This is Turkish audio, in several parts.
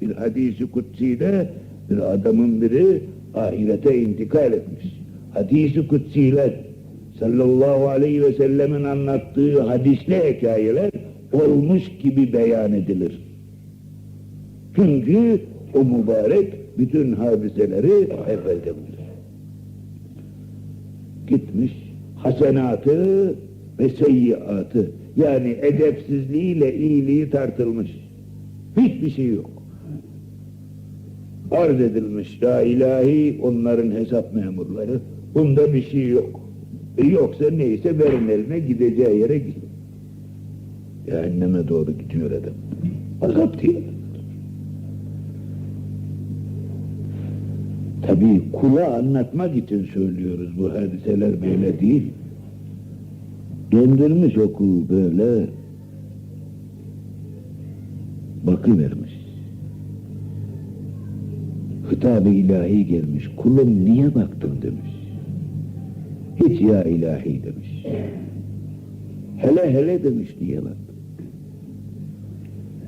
Bir hadisi kutsiyle bir adamın biri ahirete intikal etmiş. Hadisi kutsiler sallallahu aleyhi ve sellemin anlattığı hadisli hikayeler olmuş gibi beyan edilir. Çünkü o mübarek bütün hadiseleri evvelde bilir. Gitmiş hasenatı ve seyyiatı yani edepsizliğiyle iyiliği tartılmış. Hiçbir şey yok. Arz edilmiş ya ilahi onların hesap memurları. Bunda bir şey yok. E yoksa neyse verin eline gideceği yere git. Cehenneme doğru gidiyor adam. Azap diyor. Tabii kula anlatmak için söylüyoruz bu hadiseler böyle değil. Döndürmüş o kulu böyle bakıvermiş. Hitab-ı ilahi gelmiş. Kulum niye baktın demiş. Hiç ya ilahi demiş. Hele hele demiş diye baktım.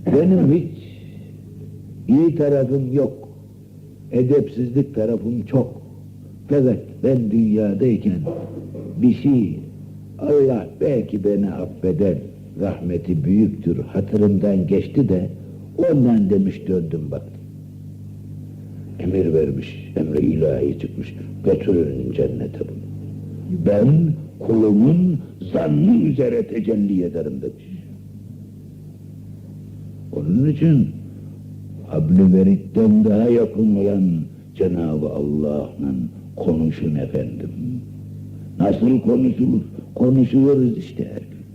Benim hiç iyi tarafım yok. Edepsizlik tarafım çok. Fakat ben dünyadayken bir şey Allah belki beni affeder. Rahmeti büyüktür. Hatırımdan geçti de ondan demiş döndüm baktım. Emir vermiş, emri ilahi çıkmış. Götürün cennete bunu. Ben kulumun zannı üzere tecelli ederim demiş. Onun için habl-i veritten daha yakın olan Cenab-ı Allah'la konuşun efendim. Nasıl konuşulur? Konuşuyoruz işte her gün.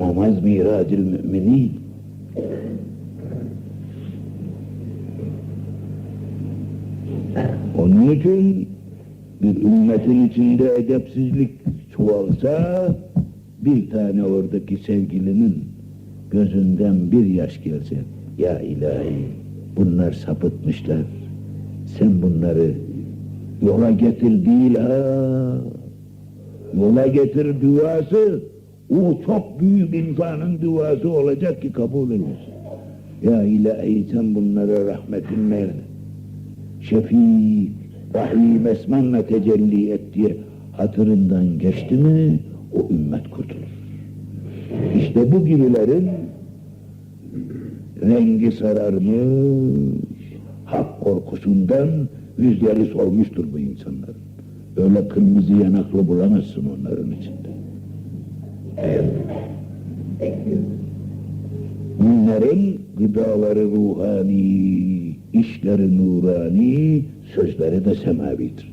Namaz miracil müminin. Onun için bir ümmetin içinde edepsizlik çoğalsa bir tane oradaki sevgilinin gözünden bir yaş gelse ya ilahi bunlar sapıtmışlar. Sen bunları yola getir değil ha. Yola getir duası. O çok büyük insanın duası olacak ki kabul edilsin. Ya ilahi sen bunlara rahmetin ver şefik rahim esmanla tecelli et diye hatırından geçti mi o ümmet kurtulur işte bu gibilerin rengi sararmış, hak korkusundan yüzleri solmuştur bu insanların. Öyle kırmızı yanaklı bulamazsın onların içinde. Bunların gıdaları ruhani, işleri nurani, sözleri de semavidir.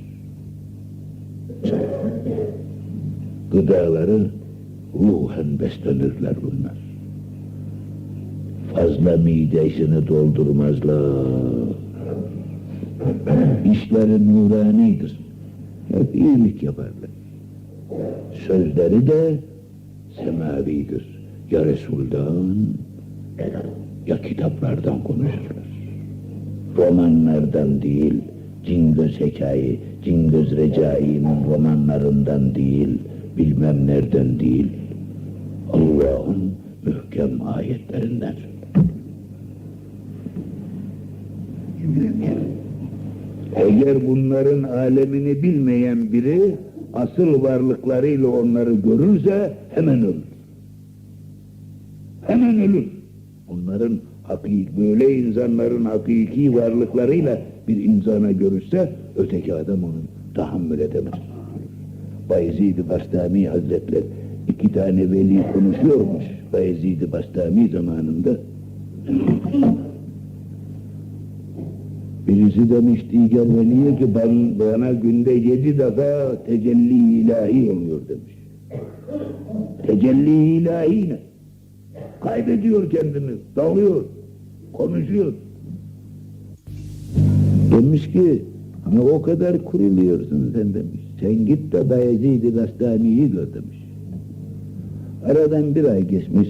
Gıdaları ruhen beslenirler bunlar. Fazla midesini doldurmazlar. İşleri nuranidir. Hep iyilik yaparlar. Sözleri de semavidir. Ya Resul'dan ya kitaplardan konuşurlar. Romanlardan değil, Cingöz Hekayi, Cingöz Recai'nin romanlarından değil, bilmem nereden değil, Allah'ın mühkem ayetlerinden. Eğer bunların alemini bilmeyen biri asıl varlıklarıyla onları görürse hemen ölür. Hemen ölür. Onların hakiki, böyle insanların hakiki varlıklarıyla bir insana görürse öteki adam onu tahammül edemez. Bayezid-i Bastami Hazretleri iki tane veli konuşuyormuş Bayezid-i Bastami zamanında. Birisi demiş diğer veliye ki ben, bana günde yedi defa tecelli ilahi oluyor demiş. Tecelli ilahi ne? Kaybediyor kendini, dalıyor, konuşuyor. Demiş ki ne o kadar kuruluyorsun sen demiş. Sen git de Bayezid-i Bastami'yi gör demiş. Aradan bir ay geçmiş.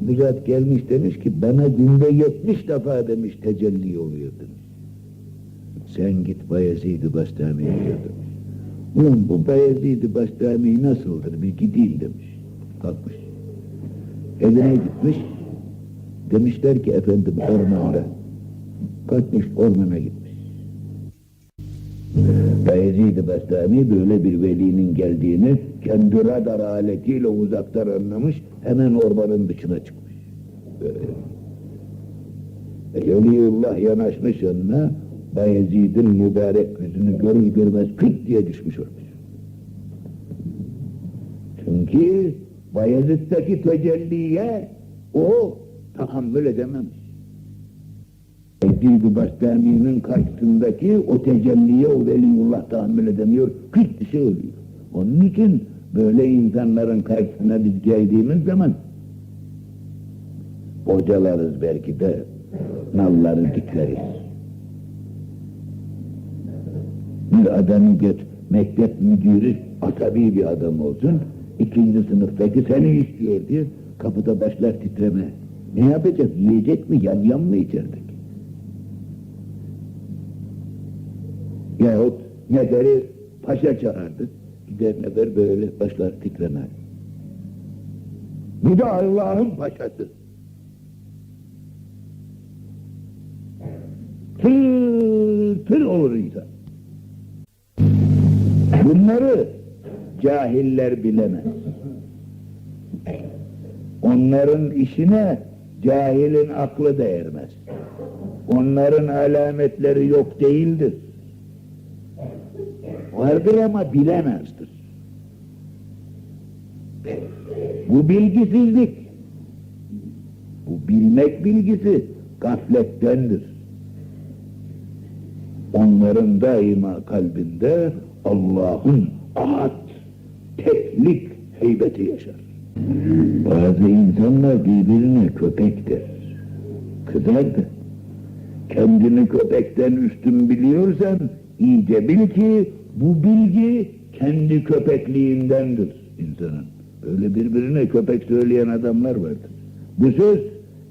Bu zat gelmiş demiş ki bana günde yetmiş defa demiş tecelli oluyor demiş. Sen git Bayezid-i Bastami'ye gör demiş. Ulan bu Bayezid-i Bastami nasıldır bir gideyim demiş. Kalkmış. Evine gitmiş. Demişler ki efendim ormanda. Kaçmış ormana gitmiş. Bayezid-i Bestami böyle bir velinin geldiğini kendi radar aletiyle uzaktan anlamış, hemen ormanın dışına çıkmış. Böyle. E, Veliullah yanaşmış yanına, Bayezid'in mübarek yüzünü görür görmez küt diye düşmüş olmuş. Çünkü Bayezid'deki tecelliye o tahammül edememiş. Eddin-i Bastami'nin karşısındaki o tecelliye o veliullah tahammül edemiyor, küt dışı oluyor. Onun için böyle insanların karşısına biz geldiğimiz zaman hocalarız belki de nalları dikleriz. Bir adamı göt, mektep müdürü asabi bir adam olsun, ikinci sınıftaki seni istiyor diye kapıda başlar titreme. Ne yapacak? Yiyecek mi? Yan yan mı içerideki? Yahut nederi paşa çağırdı. Gider nefer böyle başlar titreme. Bu da Allah'ın paşası. Tır tır olur insan. Bunları cahiller bilemez. Onların işine cahilin aklı da ermez. Onların alametleri yok değildir. Vardır ama bilemezdir. Bu bilgisizlik. Bu bilmek bilgisi gaflettendir. Onların daima kalbinde Allah'ın ahad, teklik heybeti yaşar. Bazı insanlar birbirine köpek der. Kızar da. Kendini köpekten üstün biliyorsan iyice bil ki bu bilgi kendi köpekliğindendir insanın. Böyle birbirine köpek söyleyen adamlar vardır. Bu söz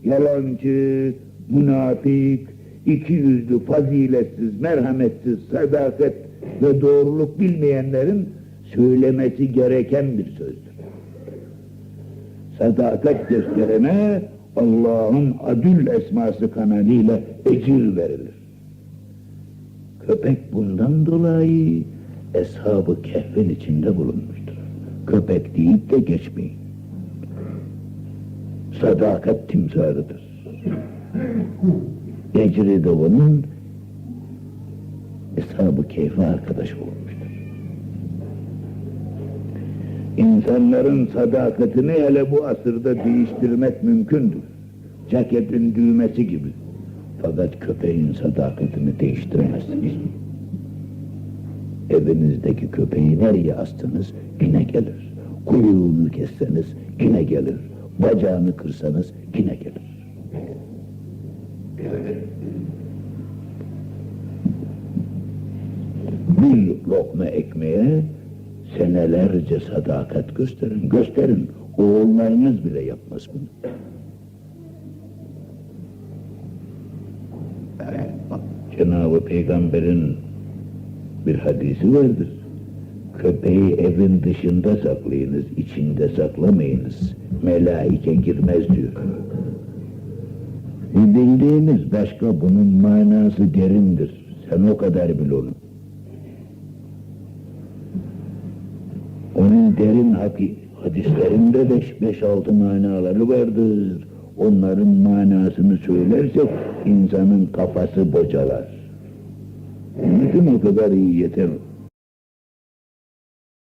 yalancı, münafik, iki yüzlü, faziletsiz, merhametsiz, sadakat ve doğruluk bilmeyenlerin söylemesi gereken bir sözdür. Sadakat gösterene Allah'ın adül esması kanalıyla ecir verilir. Köpek bundan dolayı Eshab-ı Kehf'in içinde bulunmuştur. Köpek deyip de geçmeyin. Sadakat timsarıdır. Ecri de onun Eshab-ı Kehf'e arkadaş olmuştur. İnsanların sadakatini hele bu asırda değiştirmek mümkündür. Ceketin düğmesi gibi. Fakat köpeğin sadakatini değiştiremezsiniz. Evinizdeki köpeği nereye astınız yine gelir. Kuyruğunu kesseniz yine gelir. Bacağını kırsanız yine gelir. Bir lokma ekmeğe senelerce sadakat gösterin, gösterin. Oğullarınız bile yapmaz bunu. Cenab-ı Peygamber'in bir hadisi vardır. Köpeği evin dışında saklayınız, içinde saklamayınız. Melaike girmez diyor. Bildiğiniz başka bunun manası derindir. Sen o kadar bil onu. Onun derin hadislerinde beş, beş altı manaları vardır. Onların manasını söylersek insanın kafası bocalar. Bütün o kadar iyi yeter